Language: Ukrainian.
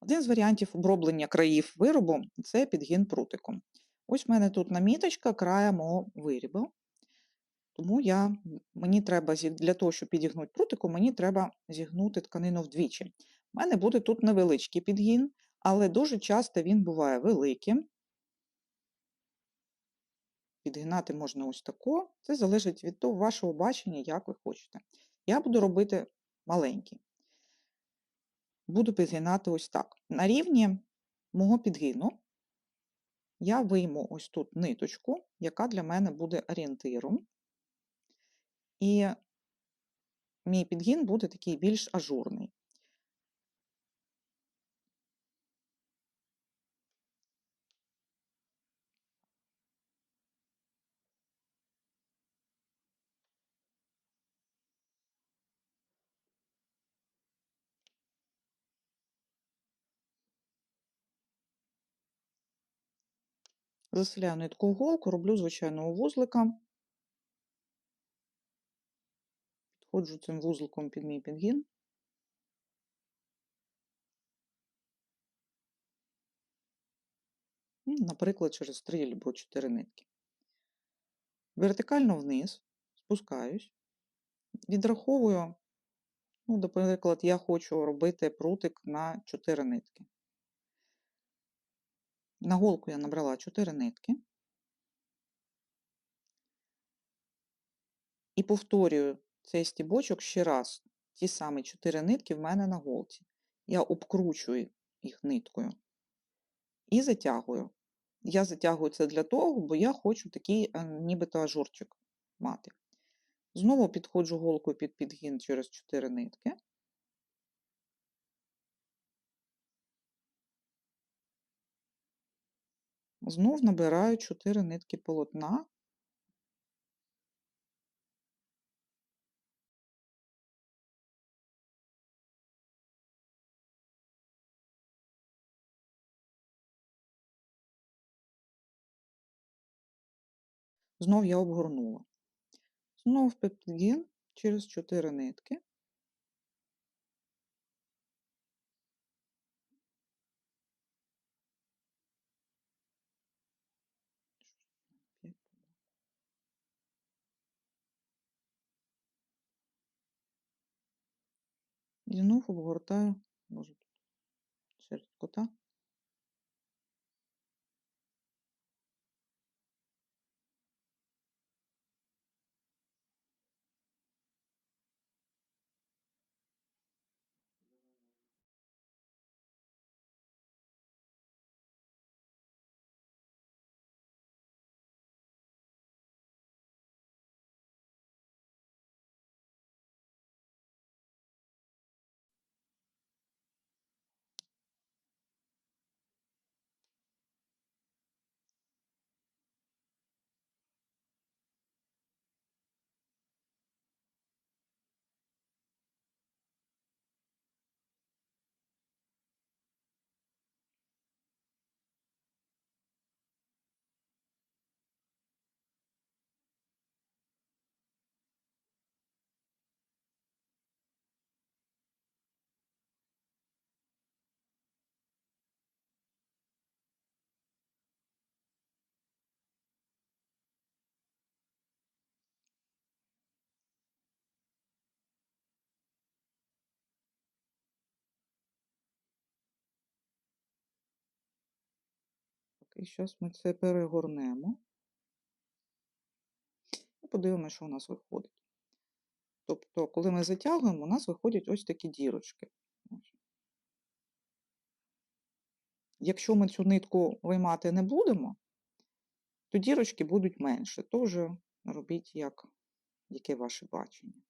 Один з варіантів оброблення країв виробу це підгін прутиком. Ось в мене тут наміточка края мого виробу. Тому я, мені треба для того, щоб підігнути прутиком, мені треба зігнути тканину вдвічі. У мене буде тут невеличкий підгін, але дуже часто він буває великим. Підгинати можна ось тако. Це залежить від того вашого бачення, як ви хочете. Я буду робити маленький. Буду підгинати ось так. На рівні мого підгину я вийму ось тут ниточку, яка для мене буде орієнтиром. І мій підгін буде такий більш ажурний. Заселяю нитку голку, роблю звичайного вузлика. Підходжу цим вузликом під мій підгін. Ну, Наприклад, через 3 або 4 нитки. Вертикально вниз спускаюсь, відраховую, ну, наприклад, я хочу робити прутик на 4 нитки. На голку я набрала 4 нитки. І повторюю цей стібочок ще раз. Ті самі 4 нитки в мене на голці. Я обкручую їх ниткою і затягую. Я затягую це для того, бо я хочу такий е, нібито ажурчик мати. Знову підходжу голкою під підгін через 4 нитки. Знов набираю 4 нитки полотна. Знов я обгорнула. Знов під через 4 нитки. І обгортаю, може тут серед кота. Так, і зараз ми це перегорнемо. І подивимося, що у нас виходить. Тобто, коли ми затягуємо, у нас виходять ось такі дірочки. Якщо ми цю нитку виймати не будемо, то дірочки будуть менше. То вже робіть, як, яке ваше бачення.